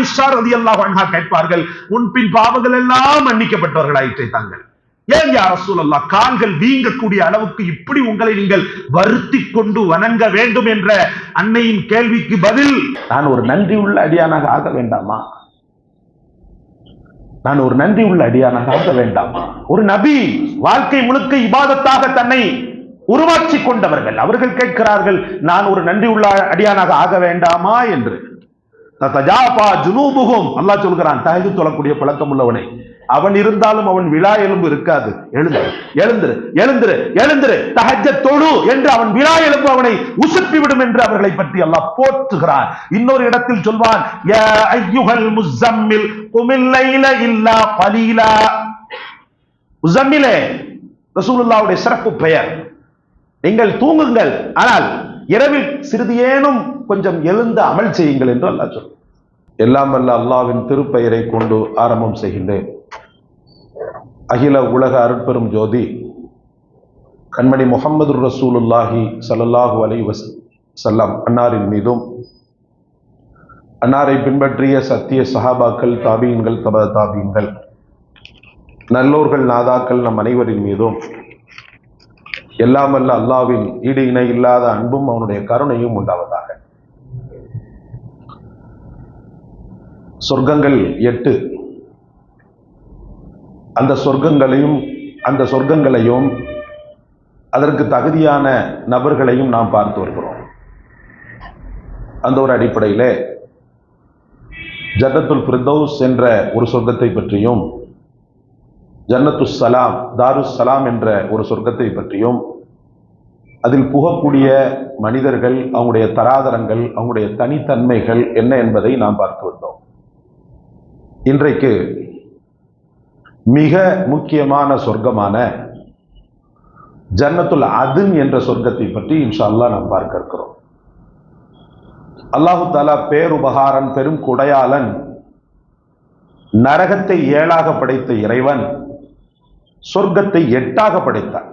ஆயிஷா ரலியல்லாஹு அன்ஹா கேட்பார்கள் உன் பின் பாவங்கள் எல்லாம் மன்னிக்கப்பட்டவர்களாயிற்றே தாங்கள். ஏன் யார் ரசூலல்லாஹ் கால்கள் வீங்கக்கூடிய அளவுக்கு இப்படி உங்களை நீங்கள் வருத்தி கொண்டு வணங்க வேண்டும் என்ற அன்னையின் கேள்விக்கு பதில் நான் ஒரு நன்றி உள்ள அடியானாக ஆக வேண்டாமா? நான் ஒரு நன்றி உள்ள அடியானாக ஆக வேண்டாமா? ஒரு நபி வாழ்க்கை முழுக்க இபாதத்தாக தன்னை உருவாக்கி கொண்டவர்கள் அவர்கள் கேட்கிறார்கள் நான் ஒரு நன்றி உள்ள அடியானாக ஆக வேண்டாமா? என்று. தஜாபா ஜுனூபுகும் அல்லாஹ் சொல்கிறான் தயகு தொழக்கூடிய பழக்கம் உள்ளவனை அவன் இருந்தாலும் அவன் விழா எலும்பு இருக்காது. எழுந்து எழுந்திரு எழுந்திரு எழுந்திரு. தகஜ தொழு என்று அவன் விழா எலும்பு அவனை உசுப்பி விடும் என்று அவர்களை பற்றி அல்லாஹ் போற்றுகிறான். இன்னொரு இடத்தில் சொல்வான் யா ஐயுகல் முஸம்மில் குமில் இல்லா பலீலா முசம்மிலே ரசூலுல்லாவுடைய சிறப்பு பெயர். நீங்கள் தூங்குங்கள் ஆனால் இரவில் சிறிது ஏனும் கொஞ்சம் எழுந்து அமல் செய்யுங்கள் என்று அல்லாஹ் சொல்லும் எல்லாம் வல்ல அல்லாவின் திருப்பெயரை கொண்டு ஆரம்பம் செய்கின்றேன். அகில உலக அருட்பெரும் ஜோதி கண்மணி முகமது ரசூலுல்லாஹி சல்லாஹு அலைஹி வஸ் சல்லாம் அன்னாரின் மீதும் அன்னாரை பின்பற்றிய சத்திய சஹாபாக்கள் தாபீன்கள் தப தாபீன்கள் நல்லோர்கள் நாதாக்கள் நம் அனைவரின் மீதும் எல்லாம் வல்ல அல்லாவின் ஈடு இணை இல்லாத அன்பும் அவனுடைய கருணையும் உண்டாவதாக. சொர்க்கங்கள் எட்டு. அந்த சொர்க்கங்களையும் அந்த சொர்க்கங்களையும் அதற்கு தகுதியான நபர்களையும் நாம் பார்த்து வருகிறோம். அந்த ஒரு அடிப்படையில் ஜன்னத்துல் ஃபிர்தௌஸ் என்ற ஒரு சொர்க்கத்தை பற்றியும் ஜன்னத்து சலாம் தாரு சலாம் என்ற ஒரு சொர்க்கத்தை பற்றியும் அதில் புகக்கூடிய மனிதர்கள் அவங்களுடைய தராதரங்கள் அவங்களுடைய தனித்தன்மைகள் என்ன என்பதை நாம் பார்த்து வந்தோம். இன்றைக்கு மிக முக்கியமான சொர்க்கமான ஜன்னத்துல் அதுன் என்ற சொர்க்கத்தை பற்றி இன்ஷா அல்லாஹ் நாம் பார்க்க இருக்கிறோம். அல்லாஹு தாலா பேருபகாரன் பெரும் குடையாளன் நரகத்தை ஏழாக படைத்த இறைவன் சொர்க்கத்தை எட்டாக படைத்தார்.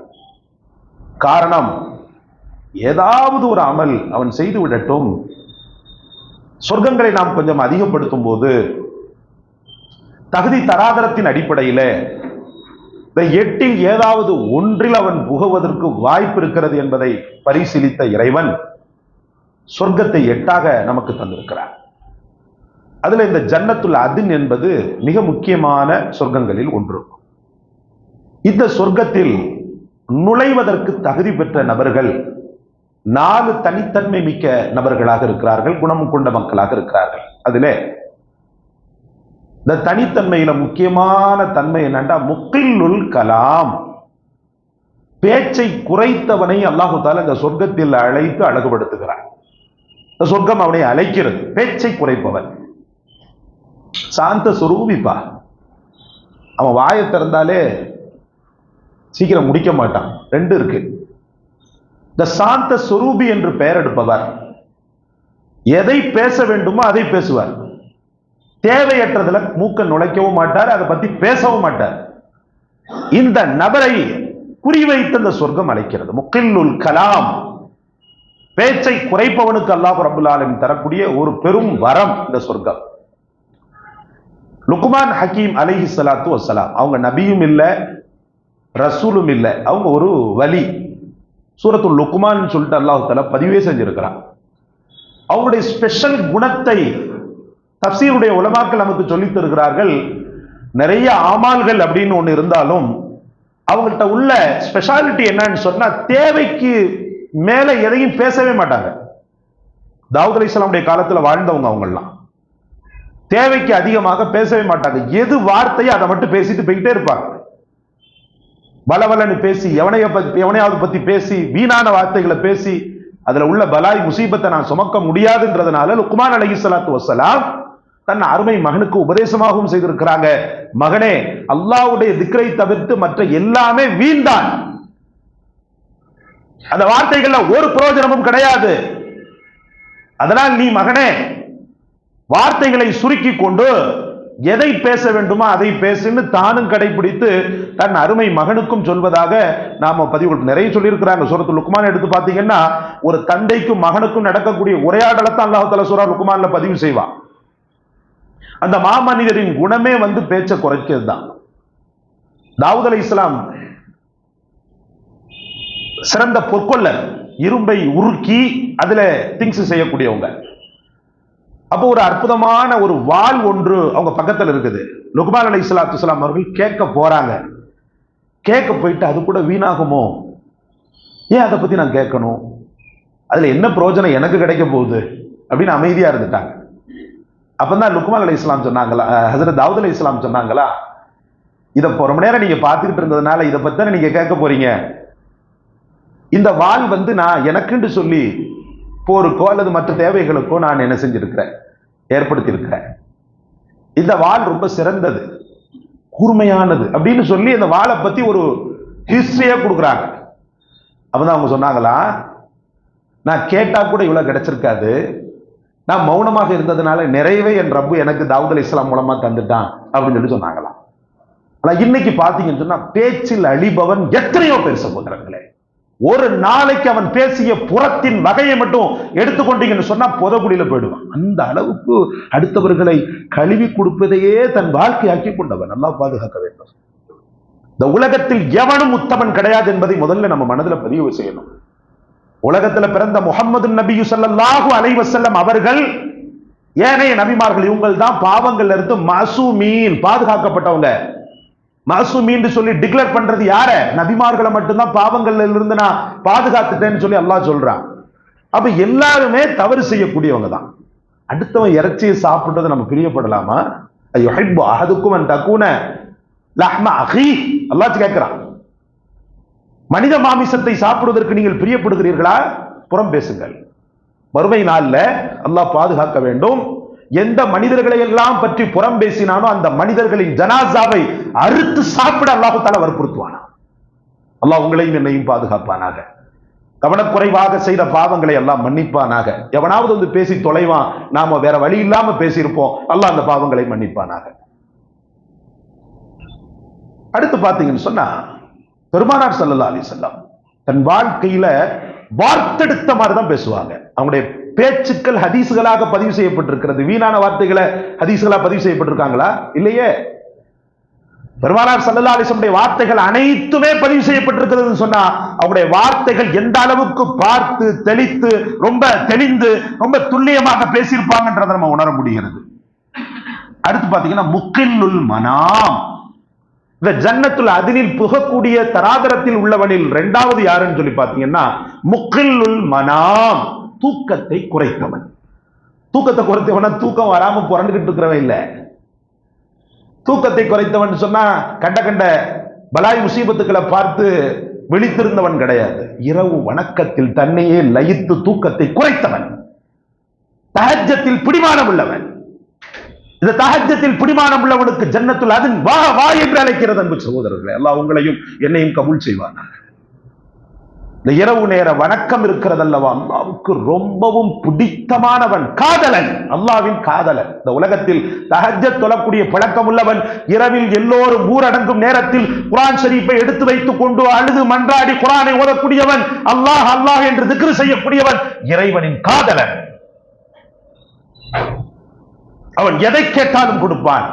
காரணம் ஏதாவது ஒரு அமல் அவன் செய்து விடட்டும். சொர்க்கங்களை நாம் கொஞ்சம் அதிகப்படுத்தும் போது தகுதி தராதரத்தின் அடிப்படையில் இந்த எட்டில் ஏதாவது ஒன்றில் அவன் புகுவதற்கு வாய்ப்பு இருக்கிறது என்பதை பரிசீலித்த இறைவன் சொர்க்கத்தை எட்டாக நமக்கு தந்திருக்கிறார். அதுல இந்த ஜன்னத்துள்ள அதின் என்பது மிக முக்கியமான சொர்க்கங்களில் ஒன்று. இந்த சொர்க்கத்தில் நுழைவதற்கு தகுதி பெற்ற நபர்கள் நாலு தனித்தன்மை மிக்க நபர்களாக இருக்கிறார்கள் குணம் கொண்ட மக்களாக இருக்கிறார்கள். அதிலே இந்த தனித்தன்மையில முக்கியமான தன்மை என்னண்டா? முக்கில்லுல் கலாம். பேச்சை குறைத்தவனை அல்லாஹு தால இந்த சொர்க்கத்தில் அழைத்து அழகுபடுத்துகிறான். இந்த சொர்க்கம் அவனை அழைக்கிறது. பேச்சை குறைப்பவன். சாந்த சுரூபிப்பா. அவன் வாயை திறந்தாலே சீக்கிரம் முடிக்க மாட்டான். ரெண்டு இருக்கு. இந்த சாந்த சுரூபி என்று பெயர் எடுப்பவர். எதை பேச வேண்டுமோ அதை பேசுவார். தேவையற்றதுல மூக்க நுழைக்கவும் மாட்டார் அதை பத்தி பேசவும் மாட்டார். இந்த நபரை குறிவைத்து அந்த சொர்க்கம் அழைக்கிறது. முக்கில்லுல் கலாம். பேச்சை குறைப்பவனுக்கு அல்லாஹ் ரபுல் ஆலமின் தரக்கூடிய ஒரு பெரும் வரம் இந்த சொர்க்கம். லுக்மான் ஹக்கீம் அலிஹி சலாத்து வசலாம் அவங்க நபியும் இல்லை ரசூலும் இல்லை. அவங்க ஒரு வலி. சூரத்துல் லுக்குமான்னு சொல்லிட்டு அல்லாஹ் பதிவே செஞ்சிருக்கிறான். அவருடைய ஸ்பெஷல் குணத்தை தப்சீருடைய உலமாக்கள் நமக்கு சொல்லித் தருகிறார்கள். நிறைய ஆமால்கள் அப்படின்னு ஒன்று இருந்தாலும் அவங்கள்ட்ட உள்ள ஸ்பெஷாலிட்டி என்னன்னு சொன்னா தேவைக்கு மேல எதையும் பேசவே மாட்டாங்க. தாவூத் அலைஹிஸ்ஸலாமுடைய காலத்தில் வாழ்ந்தவங்க அவங்கெல்லாம் தேவைக்கு அதிகமாக பேசவே மாட்டாங்க. எது வார்த்தையோ அதை மட்டும் பேசிட்டு போய்கிட்டே இருப்பாங்க. பலவலன்னு பேசி எவனைய பத்தி எவனையாவது பத்தி பேசி வீணான வார்த்தைகளை பேசி அதுல உள்ள பலாய் முசீபத்தை நான் சுமக்க முடியாதுன்றதுனால லுக்மான் அலகி சலாத்து வசலாம் தன் அருமை மகனுக்கு உபதேசமாகவும் செய்திருக்கிறாங்க. மகனே அல்லாஹ்வுடைய திக்ரை தவிர்த்து மற்ற எல்லாமே வீண்தான். அந்த வார்த்தைகள்ல ஒரு பிரயோஜனமும் கிடையாது. அதனால் நீ மகனே வார்த்தைகளை சுருக்கி கொண்டு எதை பேச வேண்டுமோ அதை பேசுன்னு தானும் கடைபிடித்து தன் அருமை மகனுக்கும் சொல்வதாக நாம பதிவு நிறைய சொல்லியிருக்கிறாங்க. சூரத்து லுக்மான் எடுத்து பார்த்தீங்கன்னா ஒரு தந்தைக்கும் மகனுக்கும் நடக்கக்கூடிய உரையாடலை தான் சூரா லுக்மான்ல பதிவு செய்வான் அந்த மாமனிதரின் குணமே வந்து பேச்சை குறைக்கிறது தான் தாவூத் அலி இஸ்லாம் சிறந்த பொற்கொள்ளர் இரும்பை உருக்கி அதுல திங்ஸ் செய்யக்கூடியவங்க. அப்போ ஒரு அற்புதமான ஒரு வாள் ஒன்று அவங்க பக்கத்தில் இருக்குது. லுக்மான் அலி இஸ்லாத்து இஸ்லாம் அவர்கள் கேட்க போறாங்க. கேட்க போயிட்டு அது கூட வீணாகுமோ? ஏன் அதை பற்றி நான் கேட்கணும்? அதில் என்ன பிரயோஜனம் எனக்கு கிடைக்க போகுது? அப்படின்னு அமைதியாக இருந்துட்டாங்க. அப்பதான் லுக்மான் அலி இஸ்லாம் சொன்னாங்களா? ஹசரத் தாவூத் அலி இஸ்லாம் சொன்னாங்களா? இதை இப்போ ரொம்ப நேரம் நீங்கள் பார்த்துக்கிட்டு இருந்ததுனால இதை பற்றி தானே நீங்கள் கேட்க போகிறீங்க இந்த வாள் வந்து நான் எனக்குன்னு சொல்லி போருக்கோ அல்லது மற்ற தேவைகளுக்கோ நான் என்ன செஞ்சிருக்கிறேன்? ஏற்படுத்தியிருக்கிறேன். இந்த வாள் ரொம்ப சிறந்தது. கூர்மையானது. அப்படின்னு சொல்லி இந்த வாளை பத்தி ஒரு ஹிஸ்டரியா கொடுக்குறாங்க. அப்பதான் அவங்க சொன்னாங்களா நான் கேட்டா கூட இவ்வளவு கிடைச்சிருக்காது. நான் மௌனமாக இருந்ததுனால நிறைவே என் ரப்பு எனக்கு தாவூத் அலி இஸ்லாம் மூலமா தந்துட்டான் அப்படின்னு சொல்லி சொன்னாங்களாம். ஆனா இன்னைக்கு பாத்தீங்கன்னு சொன்னா பேச்சில் அழிபவன் எத்தனையோ பேர் சகோதரர்களே. ஒரு நாளைக்கு அவன் பேசிய புறத்தின் வகையை மட்டும் எடுத்துக்கொண்டீங்கன்னு சொன்னா புதகுடியில போயிடுவான். அந்த அளவுக்கு அடுத்தவர்களை கழுவி கொடுப்பதையே தன் வாழ்க்கையாக்கி கொண்டவன். நல்லா பாதுகாக்க வேண்டும். இந்த உலகத்தில் எவனும் உத்தமன் கிடையாது என்பதை முதல்ல நம்ம மனதில் பதிவு செய்யணும். உலகத்துல பிறந்த முகமது நபியு சல்லாஹூ அலைவசல்லம் அவர்கள் ஏனைய நபிமார்கள் இவங்கள் தான் பாவங்கள்ல இருந்து மசூமீன் பாதுகாக்கப்பட்டவங்க. மசூமீன் சொல்லி டிக்ளேர் பண்றது யார? நபிமார்களை மட்டும்தான் பாவங்கள்ல இருந்து நான் பாதுகாத்துட்டேன்னு சொல்லி அல்லாஹ் சொல்றான். அப்ப எல்லாருமே தவறு செய்யக்கூடியவங்க தான். அடுத்தவன் இறைச்சியை சாப்பிடுறது நம்ம பிரியப்படலாமா? யுஹிப்பு அஹதுக்கும் அன் தக்கூன லஹ்ம அஹீ. அல்லாஹ் கேட்கிறான். மனித மாமிசத்தை சாப்பிடுவதற்கு நீங்கள் பிரியப்படுகிறீர்களா? புறம் பேசுங்கள். வறுமை நாள்ல அல்லாஹ் பாதுகாக்க வேண்டும். எந்த மனிதர்களை எல்லாம் பற்றி புறம் பேசினானோ அந்த மனிதர்களின் ஜனாசாவை அறுத்து சாப்பிட அல்லாஹு தால வற்புறுத்துவானா? அல்லாஹ் உங்களையும் என்னையும் பாதுகாப்பானாக. கவனக்குறைவாக செய்த பாவங்களை எல்லாம் மன்னிப்பானாக. எவனாவது வந்து பேசி தொலைவான் நாம வேற வழி இல்லாம பேசியிருப்போம் அல்லாஹ் அந்த பாவங்களை மன்னிப்பானாக. அடுத்து பாத்தீங்கன்னு சொன்னா பெருமானார் ஸல்லல்லாஹு அலி செல்லம் தன் வாழ்க்கையில வார்த்தெடுத்த மாதிரி தான் பேசுவாங்க. அவங்களுடைய பேச்சுக்கள் ஹதீஸ்களாக பதிவு செய்யப்பட்டிருக்கிறது. வீணான வார்த்தைகளை ஹதீஸ்களா பதிவு செய்யப்பட்டிருக்காங்களா? இல்லையே. பெருமானார் ஸல்லல்லாஹு அலைஹி வார்த்தைகள் அனைத்துமே பதிவு செய்யப்பட்டிருக்கிறது சொன்னா அவங்களுடைய வார்த்தைகள் எந்த அளவுக்கு பார்த்து தெளித்து ரொம்ப தெளிந்து ரொம்ப துல்லியமாக பேசியிருப்பாங்கன்றதை நம்ம உணர முடிகிறது. அடுத்து பாத்தீங்கன்னா முக்கில்லுல் மனாம். இந்த ஜன்னத்துல அதனில் புகக்கூடிய தராதரத்தில் உள்ளவனில் இரண்டாவது யாருன்னு சொல்லி பாத்தீங்கன்னா முக்கில்லுல் மனாம். தூக்கத்தை குறைத்தவன். தூக்கத்தை குறைத்தவன தூக்கம் வராம புரண்டுகிட்டு இருக்கிறவன் இல்ல. தூக்கத்தை குறைத்தவன் சொன்னா கண்ட கண்ட பலாய் முசீபத்துக்களை பார்த்து விழித்திருந்தவன் கிடையாது. இரவு வணக்கத்தில் தன்னையே லயித்து தூக்கத்தை குறைத்தவன். தகஜத்தில் பிடிமானம் உள்ளவன். இந்த தகஜத்தில் பிடிமானம் உள்ளவனுக்கு ஜன்னத்துள் அதன் வா வா என்று அழைக்கிறது அன்பு சகோதரர்களே. அல்லாஹ் உங்களையும் என்னையும் கபூல் செய்வானாக. இந்த இரவு நேர வணக்கம் இருக்கிறதல்லவா? அல்லாவுக்கு ரொம்பவும் பிடித்தமானவன் காதலன். அல்லாவின் காதலன். இந்த உலகத்தில் தஹஜத் தொழக்கூடிய பழக்கம் உள்ளவன் இரவில் எல்லோரும் ஊரடங்கும் நேரத்தில் குரான் ஷரீஃபை எடுத்து வைத்துக் கொண்டு அழுது மன்றாடி குரானை ஓதக்கூடியவன் அல்லாஹ் அல்லாஹ் என்று திக்ரு செய்யக்கூடியவன் இறைவனின் காதலன். அவன் எதை கேட்டாலும் கொடுப்பான்.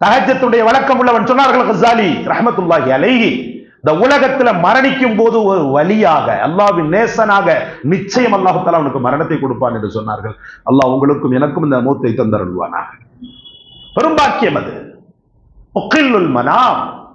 தகஜத்துடைய வழக்கம் உள்ளவன் சொன்னார்கள் கசாலி ரஹமத்துல்லாஹி அலைஹி இந்த உலகத்துல மரணிக்கும் போது ஒரு வழியாக அல்லாவின் நேசனாக நிச்சயம் அல்லாஹத்தால அவனுக்கு மரணத்தை கொடுப்பான் என்று சொன்னார்கள். அல்லாஹ் உங்களுக்கும் எனக்கும் இந்த மூத்தை தந்தருள்வானாக. பெரும்பாக்கியம் அது. மனாம்.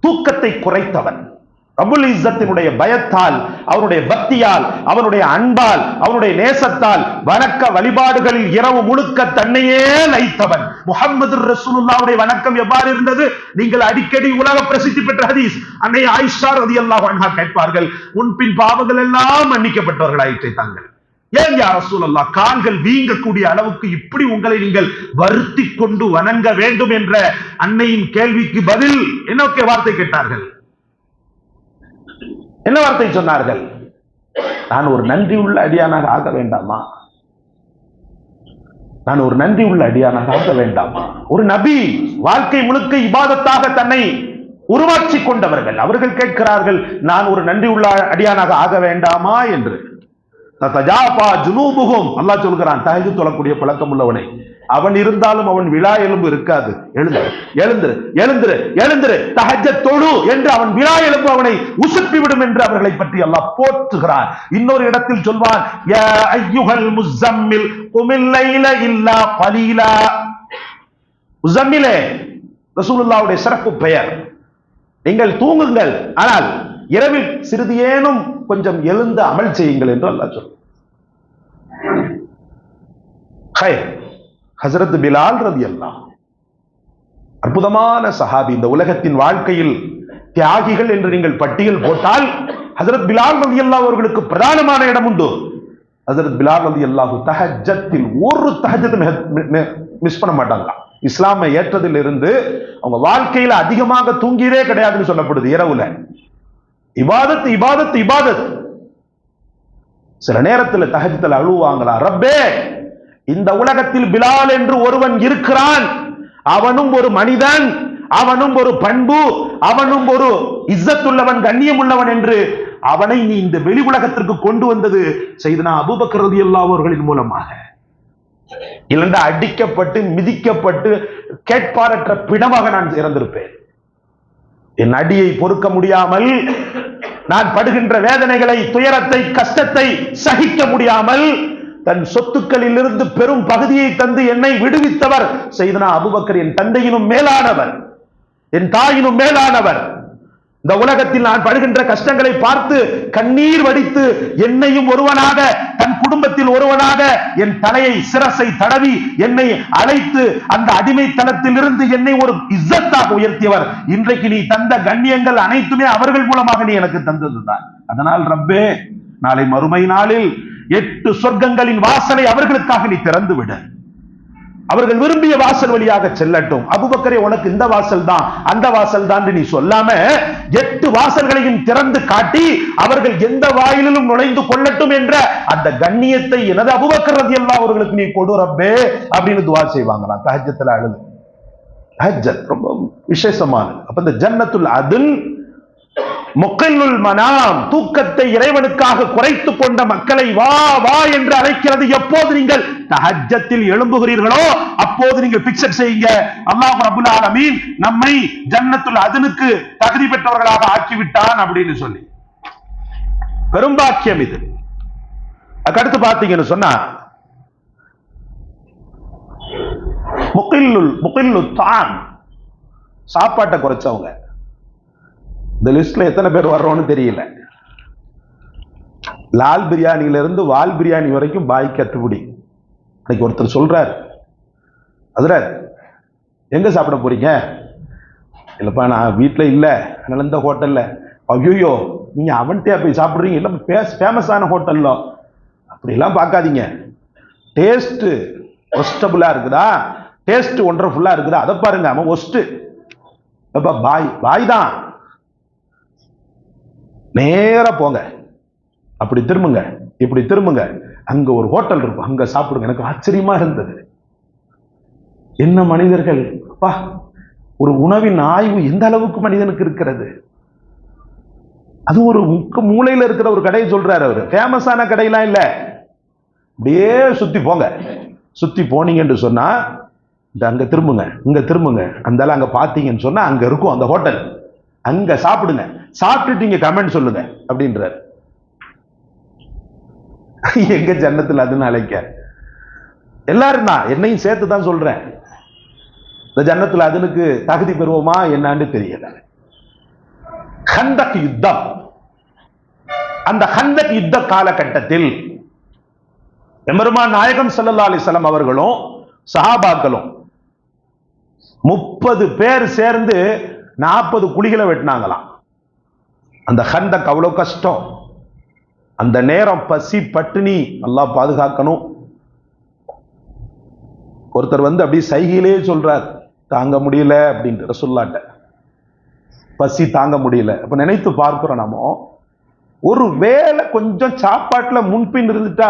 தூக்கத்தை குறைத்தவன். ரபுல் இஸ்ஸத்தினுடைய பயத்தால் அவனுடைய பக்தியால் அவனுடைய அன்பால் அவனுடைய நேசத்தால் வணக்க வழிபாடுகளில் இரவு முழுக்க தன்னையே லைத்தவன் முகமது ரசூலுல்லாவுடைய வணக்கம் எவ்வாறு இருந்தது? நீங்கள் அடிக்கடி உலக பிரசித்தி பெற்ற ஹதீஸ். அன்னை ஆயிஷா ரலியல்லாஹு அல்லாஹ் கேட்பார்கள் உன் பின் பாவங்கள் எல்லாம் மன்னிக்கப்பட்டவர்களாயிற்றை தாங்கள். ஏன் யார் சூழல்லா கால்கள் வீங்கக்கூடிய அளவுக்கு இப்படி உங்களை நீங்கள் வருத்தி கொண்டு வணங்க வேண்டும் என்ற அன்னையின் கேள்விக்கு பதில் என்ன வார்த்தை கேட்டார்கள். என்ன வார்த்தை சொன்னார்கள்? நான் ஒரு நன்றி உள்ள அடியானாக ஆக வேண்டாமா? நான் ஒரு நன்றி உள்ள அடியானாக ஆக வேண்டாமா? ஒரு நபி வாழ்க்கை முழுக்க இபாதத்தாக தன்னை உருவாக்கி கொண்டவர்கள். அவர்கள் கேட்கிறார்கள் நான் ஒரு நன்றி உள்ள அடியானாக ஆக வேண்டாமா? என்று. அல்லாஹ் சொல்கிறான் தஹஜு தொழக்கூடிய பழக்கம் உள்ளவனை. அவன் இருந்தாலும் அவன் விழா எலும்பு இருக்காது. எழுந்துரு எழுந்துரு எழுந்துரு எழுந்துரு. தகஜ தொழு என்று அவன் விழா எலும்பு அவனை உசுப்பி விடும் என்று அவர்களை பற்றி அல்லாஹ் போற்றுகிறான். இன்னொரு இடத்தில் சொல்வான் ஐயுகள் முசம்மில் முஸம்மில் இல்லா பலீலா முசம்மிலே ரசூலுல்லாவுடைய சிறப்பு பெயர். நீங்கள் தூங்குங்கள் ஆனால் இரவில் சிறிது ஏனும் கொஞ்சம் எழுந்து அமல் செய்யுங்கள் என்று அல்லாஹ் சொல்லு ஹை ஹசரத் பிலால் ரதி அல்லா அற்புதமான சஹாபி. இந்த உலகத்தின் வாழ்க்கையில் தியாகிகள் என்று நீங்கள் பட்டியல் போட்டால் ஹசரத் பிலால் ரதி அல்லாஹ் அவர்களுக்கு பிரதானமான இடம் உண்டு. ஹசரத் பிலால் ரதி அல்லாஹு தஹஜத்தில் ஒரு தஹஜத்தை மிஸ் பண்ண மாட்டாங்களாம் இஸ்லாமை ஏற்றதில் இருந்து அவங்க வாழ்க்கையில அதிகமாக தூங்கியதே கிடையாதுன்னு சொல்லப்படுது இரவுல. இபாதத் இபாதத் இபாதத். சில நேரத்தில் தஹஜத்தில் அழுவாங்களா ரப்பே இந்த உலகத்தில் பிலால் என்று ஒருவன் இருக்கிறான். அவனும் ஒரு மனிதன் அவனும் ஒரு பண்பு அவனும் ஒரு இஸ்ஸத்துள்ளவன் கண்ணியம் உள்ளவன் என்று அவனை நீ இந்த வெளி உலகத்திற்கு கொண்டு வந்தது செய்தனா அபுபக்ரதி ரலியல்லாஹு அவர்களின் மூலமாக. இல்லைண்டா அடிக்கப்பட்டு மிதிக்கப்பட்டு கேட்பாரற்ற பிணமாக நான் இறந்திருப்பேன். என் அடியை பொறுக்க முடியாமல் நான் படுகின்ற வேதனைகளை துயரத்தை கஷ்டத்தை சகிக்க முடியாமல் தன் சொத்துக்களில் இருந்து பெரும் பகுதியை தந்து என்னை விடுவித்தவர். செய்தனா அபுபக்கர் என் தந்தையினும் மேலானவர். என் தாயினும் மேலானவர். இந்த உலகத்தில் நான் படுகின்ற கஷ்டங்களை பார்த்து கண்ணீர் வடித்து என்னையும் ஒருவனாக தன் குடும்பத்தில் ஒருவனாக என் தலையை சிரசை தடவி என்னை அழைத்து அந்த அடிமைத்தனத்தில் இருந்து என்னை ஒரு இஸ்ஸத்தாக உயர்த்தியவர். இன்றைக்கு நீ தந்த கண்ணியங்கள் அனைத்துமே அவர்கள் மூலமாக நீ எனக்கு தந்ததுதான். அதனால் ரப்பே நாளை மறுமை நாளில் எட்டு சொர்க்கங்களின் வாசலை அவர்களுக்காக நீ திறந்து விடு அவர்கள் விரும்பிய வாசல் வழியாக செல்லட்டும். அபுபக்கரே உனக்கு இந்த வாசல் தான் அந்த வாசல் தான் நீ சொல்லாம எட்டு வாசல்களையும் திறந்து காட்டி அவர்கள் எந்த வாயிலும் நுழைந்து கொள்ளட்டும் என்ற அந்த கண்ணியத்தை எனது அபுபக்கர் ரதி அவர்களுக்கு நீ கொடு ரப்பே அப்படின்னு துவா செய்வாங்களாம். தஹஜத்துல அழுது. ரொம்ப விசேஷமானது. அப்ப இந்த ஜன்னத்துல் அதில் முக்கல்லுல் மனாம் தூக்கத்தை இறைவனுக்காக குறைத்து கொண்ட மக்களை வா வா என்று அழைக்கிறது. எப்போது நீங்கள் தஹஜத்தில் எழும்புகிறீர்களோ அப்போது நீங்கள் பிக்சர் செய்யுங்க. அல்லாஹ் ரபுல் ஆலமீன் நம்மை ஜன்னத்துல் அதனுக்கு தகுதி பெற்றவர்களாக ஆக்கிவிட்டான் அப்படின்னு சொல்லி. பெரும்பாக்கியம் இது. அதுக்கடுத்து பார்த்தீங்கன்னு சொன்னா முகில்லுல் முகில்லு தான் சாப்பாட்டை குறைச்சவங்க. இந்த லிஸ்ட்ல எத்தனை பேர் வர்றோம்னு தெரியல. லால் பிரியாணியிலிருந்து வால் பிரியாணி வரைக்கும் பாய் கட்டுப்படி. இன்னைக்கு ஒருத்தர் சொல்றார். அதுல எங்க சாப்பிட போறீங்க? இல்லைப்பா நான் வீட்டில் இல்லை. அதனால இந்த ஹோட்டலில். ஐயோ நீங்கள் அவன்கிட்டயா போய் சாப்பிட்றீங்க? இல்லை பேஸ் ஃபேமஸான ஹோட்டலில்? அப்படிலாம் பார்க்காதீங்க. டேஸ்ட்டு ஒஸ்டபுளாக இருக்குதா? டேஸ்ட் ஒண்டர்ஃபுல்லாக இருக்குதா? அதை பாருங்க அவன் ஒஸ்ட்டு அப்பா பாய் பாய் தான் நேராக போங்க. அப்படி திரும்புங்க இப்படி திரும்புங்க. அங்கே ஒரு ஹோட்டல் இருக்கும் அங்கே சாப்பிடுங்க. எனக்கு ஆச்சரியமா இருந்தது. என்ன மனிதர்கள்? அப்பா ஒரு உணவின் ஆய்வு எந்த அளவுக்கு மனிதனுக்கு இருக்கிறது? அது ஒரு முக்க மூலையில் இருக்கிற ஒரு கடையை சொல்றாரு அவர். ஃபேமஸான கடையெல்லாம் இல்லை. அப்படியே சுற்றி போங்க. சுற்றி போனீங்கன்னு சொன்னால் இந்த அங்கே திரும்புங்க இங்கே திரும்புங்க. அந்தால அங்கே பார்த்தீங்கன்னு சொன்னால் அங்கே இருக்கும் அந்த ஹோட்டல். அங்கே சாப்பிடுங்க. சாப்பிட்டுட்டீங்க கமெண்ட் சொல்லுங்க அப்படின்றார். எங்க ஜன்னத்துல அதுன்னு அழைக்க. எல்லாரும் தான் என்னையும் சேர்த்து தான் சொல்றேன். இந்த ஜன்னத்துல அதுனுக்கு தகுதி பெறுவோமா என்னான்னு தெரியல. ஹந்தக் யுத்தம். அந்த ஹந்தக் யுத்த காலகட்டத்தில் எம்பெருமான் நாயகம் ஸல்லல்லாஹு அலைஹி அவர்களும் சஹாபாக்களும் முப்பது பேர் சேர்ந்து நாற்பது குழிகளை வெட்டினாங்களாம். அந்த ஹந்தக் அவ்வளோ கஷ்டம். அந்த நேரம் பசி பட்டினி நல்லா பாதுகாக்கணும். ஒருத்தர் வந்து அப்படியே சைகையிலேயே சொல்றார் தாங்க முடியல அப்படின்ற சொல்லாட்ட பசி தாங்க முடியல. அப்ப நினைத்து பார்க்கிறோம் நாமோ. ஒரு வேளை கொஞ்சம் சாப்பாட்டுல முன்பின் இருந்துட்டா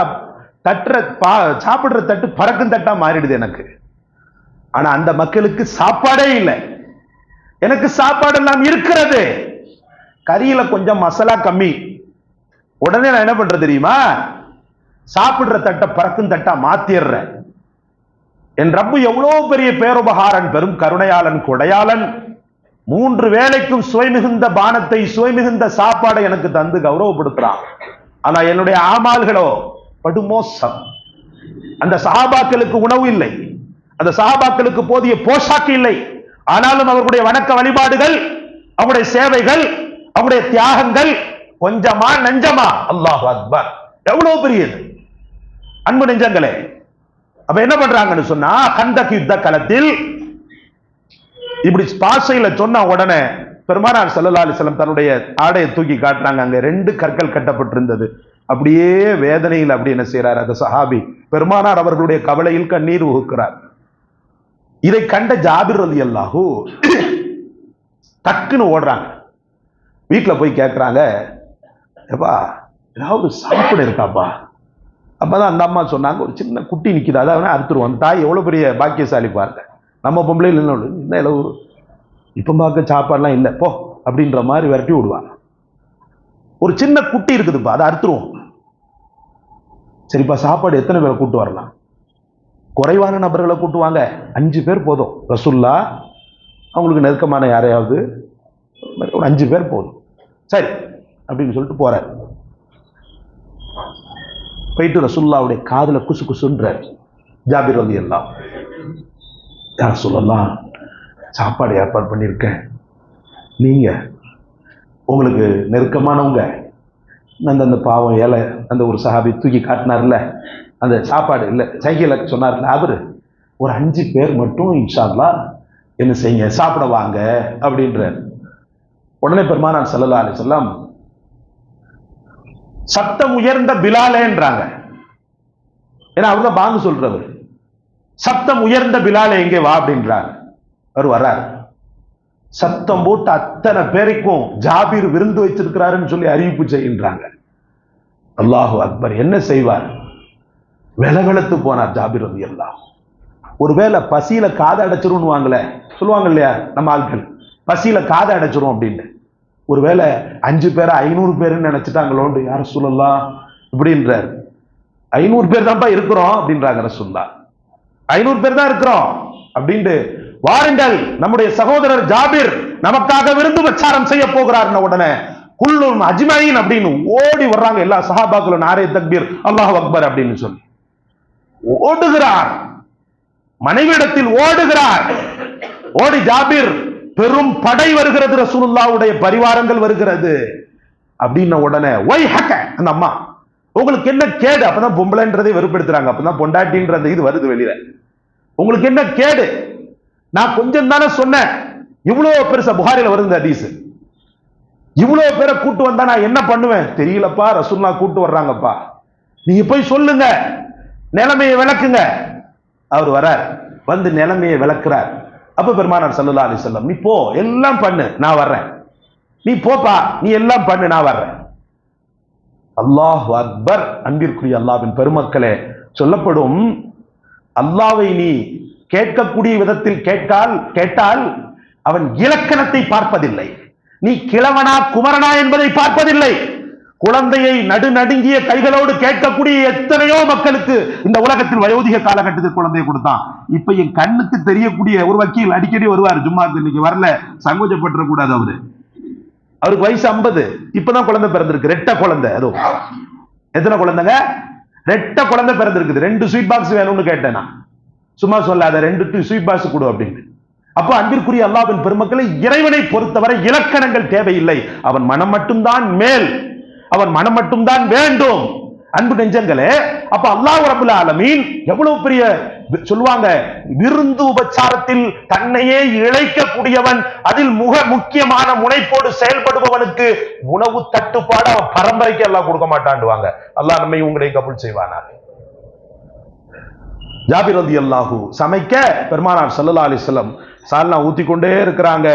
தட்டுற பா சாப்பிடுற தட்டு பறக்கும் தட்டா மாறிடுது எனக்கு. ஆனா அந்த மக்களுக்கு சாப்பாடே இல்லை. எனக்கு சாப்பாடு எல்லாம் இருக்கிறது. கறியில கொஞ்சம் மசாலா கம்மி. உடனே நான் என்ன பண்றது தெரியுமா? சாப்பிடுற தட்டை பறக்கும் தட்டா மாத்திடுறேன். என் ரப்பு எவ்வளவு பெரிய பேருபகாரன் பெரும் கருணையாளன் கொடையாளன். மூன்று வேளைக்கும் சுவை மிகுந்த பானத்தை சுவை மிகுந்த சாப்பாடை எனக்கு தந்து கௌரவப்படுத்துறான். ஆனா என்னுடைய ஆமால்களோ படுமோசம். அந்த சஹாபாக்களுக்கு உணவு இல்லை. அந்த சஹாபாக்களுக்கு போதிய போஷாக்கு இல்லை. ஆனாலும் அவர்களுடைய வணக்க வழிபாடுகள் அவருடைய சேவைகள் அவருடைய தியாகங்கள் கொஞ்சமா நஞ்சமா? அல்லாஹ் அக்பர். எவ்வளவு பெரியது? அன்பு நெஞ்சங்களே அப்ப என்ன பண்றாங்கன்னு சொன்னா கந்தக் யுத்த களத்தில் இப்படி பாசையில சொன்ன உடனே பெருமானார் ஸல்லல்லாஹு அலைஹி தன்னுடைய ஆடையை தூக்கி காட்டுறாங்க. அங்க ரெண்டு கற்கள் கட்டப்பட்டிருந்தது. அப்படியே வேதனையில் அப்படி என்ன செய்யறாரு அந்த சஹாபி. பெருமானார் அவர்களுடைய கவலையில் கண்ணீர் உகுக்கிறார் இதை கண்ட ஜாபிர் ரலி அல்லாஹு டக்குன்னு ஓடுறாங்க. வீட்டில் போய் கேட்குறாங்க ஏப்பா ஏதாவது சாப்பிட இருக்காப்பா? அப்பதான் அந்த அம்மா சொன்னாங்க ஒரு சின்ன குட்டி நிக்குது. அதாவது அறுத்துருவோம் தாய் எவ்வளோ பெரிய பாக்கியசாலி பாருங்க. நம்ம பொம்பளையில் என்ன இந்த அளவு இப்போ பார்க்க சாப்பாடுலாம் இல்லை போ அப்படின்ற மாதிரி விரட்டி விடுவாங்க. ஒரு சின்ன குட்டி இருக்குதுப்பா அதை அறுத்துருவோம். சரிப்பா சாப்பாடு எத்தனை பேரை கூட்டு வரலாம்? குறைவான நபர்களை கூட்டு வாங்க. அஞ்சு பேர் போதும். ரசுல்லா அவங்களுக்கு நெருக்கமான யாரையாவது? ஒரு அஞ்சு பேர் போதும். சரி அப்படின்னு சொல்லிட்டு போறாரு. போயிட்டு ரசுல்லாவுடைய காதில் குசு குசுன்றார். ஜாபிர் வந்து எல்லாம் யார் சொல்லலாம் சாப்பாடு ஏற்பாடு பண்ணியிருக்கேன். நீங்க உங்களுக்கு நெருக்கமானவங்க அந்த அந்த பாவம் ஏழை அந்த ஒரு சஹாபி தூக்கி காட்டினார்ல அந்த சாப்பாடு இல்லை சைக்கிள சொன்னார்ல அவர் ஒரு அஞ்சு பேர் மட்டும் இன்ஷால்லாம் என்ன செய்யுங்க சாப்பிட வாங்க அப்படின்றார். உடனே பெருமானார் ஸல்லல்லாஹு அலி வஸல்லம் சத்தம் உயர்ந்த பிலாலேன்றாங்க. ஏன்னா அவர் தான் பாங்கு சொல்றவர். சத்தம் உயர்ந்த பிலாலே எங்கே வா அப்படின்றாங்க அவர் வர்றாரு. சத்தம் போட்டு அத்தனை பேருக்கும் ஜாபீர் விருந்து வச்சிருக்கிறாருன்னு சொல்லி அறிவிப்பு செய்கின்றாங்க. அல்லாஹு அக்பர் என்ன செய்வார்? வெலவெலத்து போனார் ஜாபீர் வந்து எல்லாம் ஒருவேளை பசியில காதை அடைச்சிரும்னு வாங்கல சொல்லுவாங்க இல்லையா நம்ம ஆட்கள் பசியில காதை அடைச்சிரும் அப்படின்னு ஒருவேளை அஞ்சு பேரை ஐநூறு பேருன்னு நினைச்சிட்டாங்களோண்டு யார சொல்லலாம் இப்படின்றார். ஐநூறு பேர் தான்ப்பா இருக்கிறோம் அப்படின்றாங்க ரசுல்லா. ஐநூறு பேர் தான் இருக்கிறோம் அப்படின்ட்டு வாருங்கள் நம்முடைய சகோதரர் ஜாபிர் நமக்காக விருந்து பிரச்சாரம் செய்ய போகிறார் உடனே குள்ளும் அஜ்மயின் அப்படின்னு ஓடி வர்றாங்க எல்லா சஹாபாக்களும் நாரே தக்பீர் அல்லாஹ் அக்பர் அப்படின்னு சொல்லி. ஓடுகிறார். மனைவிடத்தில் ஓடுகிறார். ஓடி ஜாபிர் பெரும் படை வருகிறது ரசூலுல்லாவுடைய பரிவாரங்கள் வருகிறது. அப்படின்ன உடனே ஒய் ஹக்க! அந்த அம்மா உங்களுக்கு என்ன கேடு? அப்பதான் பொம்பளைன்றதை வெறுப்படுத்துறாங்க. அப்பதான் பொண்டாட்டின்றது இது வருது வெளியில. உங்களுக்கு என்ன கேடு? நான் கொஞ்சம் தானே சொன்னேன். இவ்வளவு பெருசா புகாரில வருது இந்த ஹதீஸ். இவ்வளவு பேரை கூட்டு வந்தா நான் என்ன பண்ணுவேன்? தெரியலப்பா ரசூல்லா கூட்டு வர்றாங்கப்பா. நீங்க போய் சொல்லுங்க. நிலைமையை விளக்குங்க. அவர் வரார் வந்து நிலைமையை விளக்குறார். அப்ப பெருமானார் சல்லா அலி சொல்லம் நீ போ எல்லாம் பண்ணு நான் வர்றேன். நீ போப்பா நீ எல்லாம் பண்ணு நான் வர்றேன். அல்லாஹ் அக்பர் அன்பிற்குரிய அல்லாவின் பெருமக்களே சொல்லப்படும் அல்லாவை நீ கேட்கக்கூடிய விதத்தில் கேட்கால் கேட்டால் அவன் இலக்கணத்தை பார்ப்பதில்லை. நீ கிழவனா குமரனா என்பதை பார்ப்பதில்லை. குழந்தையை நடுநடுங்கிய கைகளோடு கேட்கக்கூடிய எத்தனையோ மக்களுக்கு இந்த உலகத்தில் வயோதிக காலகட்டத்தில் குழந்தையை கொடுத்தான். இப்ப என் கண்ணுக்கு தெரியக்கூடிய ஒரு வக்கீல் அடிக்கடி வருவார் ஜும்மா இன்னைக்கு வரல சங்கோஜப்பட்டுற கூடாது அவரு. அவருக்கு வயசு ஐம்பது. இப்பதான் குழந்தை பிறந்திருக்கு. ரெட்ட குழந்தை அதோ. எத்தனை குழந்தைங்க? ரெட்ட குழந்தை பிறந்திருக்குது. ரெண்டு ஸ்வீட் பாக்ஸ் வேணும்னு கேட்டேன் நான். சும்மா சொல்லாத ரெண்டு ஸ்வீட் பாக்ஸ் கொடு அப்படின்னு அப்போ அன்பிற்குரிய அல்லாவின் பெருமக்களை இறைவனை பொறுத்தவரை இலக்கணங்கள் தேவையில்லை. அவன் மனம் மட்டும்தான் மேல். அவன் மனம் மட்டும்தான் வேண்டும். அன்பு நெஞ்சங்களே அப்ப அல்லாஹ் ரபுல் ஆலமீன் எவ்வளவு பெரிய சொல்லுவாங்க விருந்து உபச்சாரத்தில் தன்னையே இழைக்கக்கூடியவன் அதில் முக முக்கியமான முனைப்போடு செயல்படுபவனுக்கு உணவு தட்டுப்பாடு அவன் பரம்பரைக்கு எல்லாம் கொடுக்க மாட்டாண்டுவாங்க அல்லாஹ் நம்மை உங்களை கபுல் செய்வானாக. ஜாபிர் அல்லாஹூ சமைக்க பெருமானார் சல்லா அலிஸ்லம் சால்னா ஊத்தி கொண்டே இருக்கிறாங்க.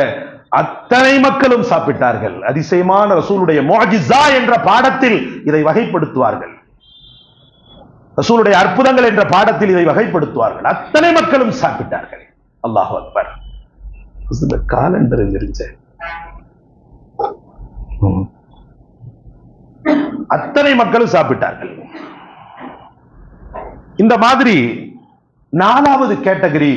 அத்தனை மக்களும் சாப்பிட்டார்கள். அதிசயமான ரசூலுடைய மோஜிசா என்ற பாடத்தில் இதை வகைப்படுத்துவார்கள். ரசூலுடைய அற்புதங்கள் என்ற பாடத்தில் இதை வகைப்படுத்துவார்கள். அத்தனை மக்களும் சாப்பிட்டார்கள். அல்லாஹு அக்பர். இந்த காலண்டர் இருந்துருச்சு அத்தனை மக்களும் சாப்பிட்டார்கள். இந்த மாதிரி நாலாவது கேட்டகரி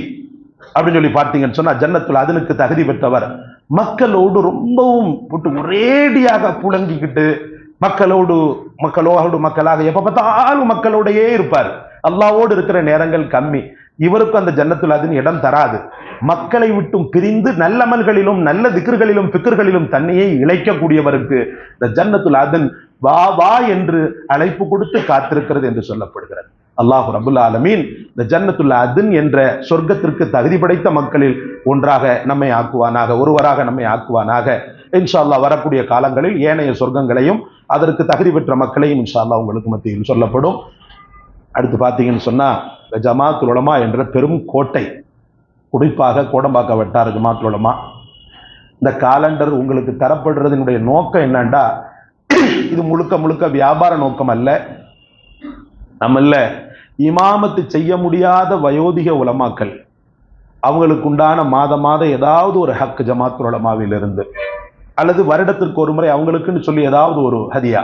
அப்படின்னு சொல்லி பார்த்தீங்கன்னு சொன்னா ஜன்னத்துல அதனுக்கு தகுதி பெற்றவர் மக்களோடு ரொம்பவும் போட்டு ஒரேடியாக புழங்கிக்கிட்டு மக்களோடு மக்களோடு மக்களாக எப்ப பார்த்தாலும் மக்களோடையே இருப்பார். அல்லாவோடு இருக்கிற நேரங்கள் கம்மி. இவருக்கும் அந்த ஜன்னத்துல் அதின் இடம் தராது. மக்களை விட்டும் பிரிந்து நல்லமல்களிலும் நல்ல திக்ர்களிலும் பிக்கர்களிலும் தன்னையே இழைக்கக்கூடியவருக்கு இந்த ஜன்னத்துல் அதன் வா வா என்று அழைப்பு கொடுத்து காத்திருக்கிறது என்று சொல்லப்படுகிறது. அல்லாஹ் ரபுல் ஆலமீன் இந்த ஜன்னத்துள்ள அதின் என்ற சொர்க்கத்திற்கு தகுதி படைத்த மக்களில் ஒன்றாக நம்மை ஆக்குவானாக ஒருவராக நம்மை ஆக்குவானாக. இன்ஷா அல்லாஹ் வரக்கூடிய காலங்களில் ஏனைய சொர்க்கங்களையும் அதற்கு தகுதி பெற்ற மக்களையும் இன்ஷா அல்லாஹ் உங்களுக்கு மத்தியில் சொல்லப்படும். அடுத்து பார்த்தீங்கன்னு சொன்னால் இந்த ஜமாத்துல் என்ற பெரும் கோட்டை குறிப்பாக கோடம்பாக்க வட்டார ஜமாத்துலமா இந்த காலண்டர் உங்களுக்கு தரப்படுறதுனுடைய நோக்கம் என்னண்டா இது முழுக்க முழுக்க வியாபார நோக்கம் அல்ல நம்மள இமாமத்து செய்ய முடியாத வயோதிக உலமாக்கள். அவங்களுக்கு உண்டான மாத மாதம் ஏதாவது ஒரு ஹக் ஜமாத் உலமாவில் இருந்து அல்லது வருடத்திற்கு ஒரு முறை அவங்களுக்குன்னு சொல்லி ஏதாவது ஒரு ஹதியா.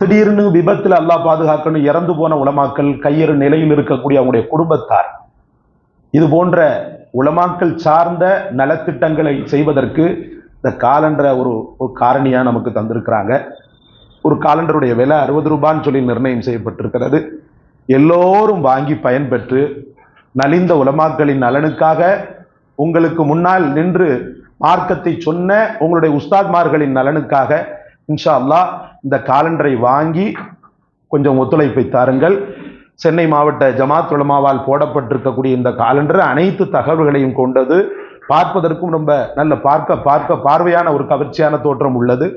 திடீர்னு விபத்தில் அல்லாஹ் பாதுகாக்கணும் இறந்து போன உலமாக்கள் கையறு நிலையில் இருக்கக்கூடிய அவங்களுடைய குடும்பத்தார். இது போன்ற உலமாக்கள் சார்ந்த நலத்திட்டங்களை செய்வதற்கு இந்த காலண்டரை ஒரு ஒரு காரணியாக நமக்கு தந்திருக்கிறாங்க. ஒரு காலண்டருடைய விலை அறுபது ரூபான்னு சொல்லி நிர்ணயம் செய்யப்பட்டிருக்கிறது. எல்லோரும் வாங்கி பயன்பெற்று நலிந்த உலமாக்களின் நலனுக்காக உங்களுக்கு முன்னால் நின்று மார்க்கத்தை சொன்ன உங்களுடைய உஸ்தாத்மார்களின் நலனுக்காக இன்ஷா அல்லாஹ் இந்த காலண்டரை வாங்கி கொஞ்சம் ஒத்துழைப்பை தாருங்கள். சென்னை மாவட்ட ஜமாத் உலமாவால் போடப்பட்டிருக்கக்கூடிய இந்த காலண்டர் அனைத்து தகவல்களையும் கொண்டது. பார்ப்பதற்கும் ரொம்ப நல்ல பார்க்க பார்க்க பார்வையான ஒரு கவர்ச்சியான தோற்றம் உள்ளது.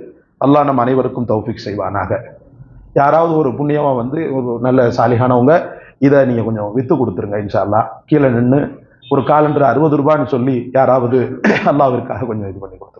அல்லாஹ் நம் அனைவருக்கும் தௌஃபிக் செய்வானாக. யாராவது ஒரு புண்ணியமாக வந்து ஒரு நல்ல சாலிகானவங்க இதை நீங்கள் கொஞ்சம் விற்று கொடுத்துருங்க இன்ஷால்லா கீழே நின்று ஒரு காலண்டர் அறுபது ரூபான்னு சொல்லி யாராவது அல்லாவிற்காக கொஞ்சம் இது பண்ணி கொடுத்துருங்க.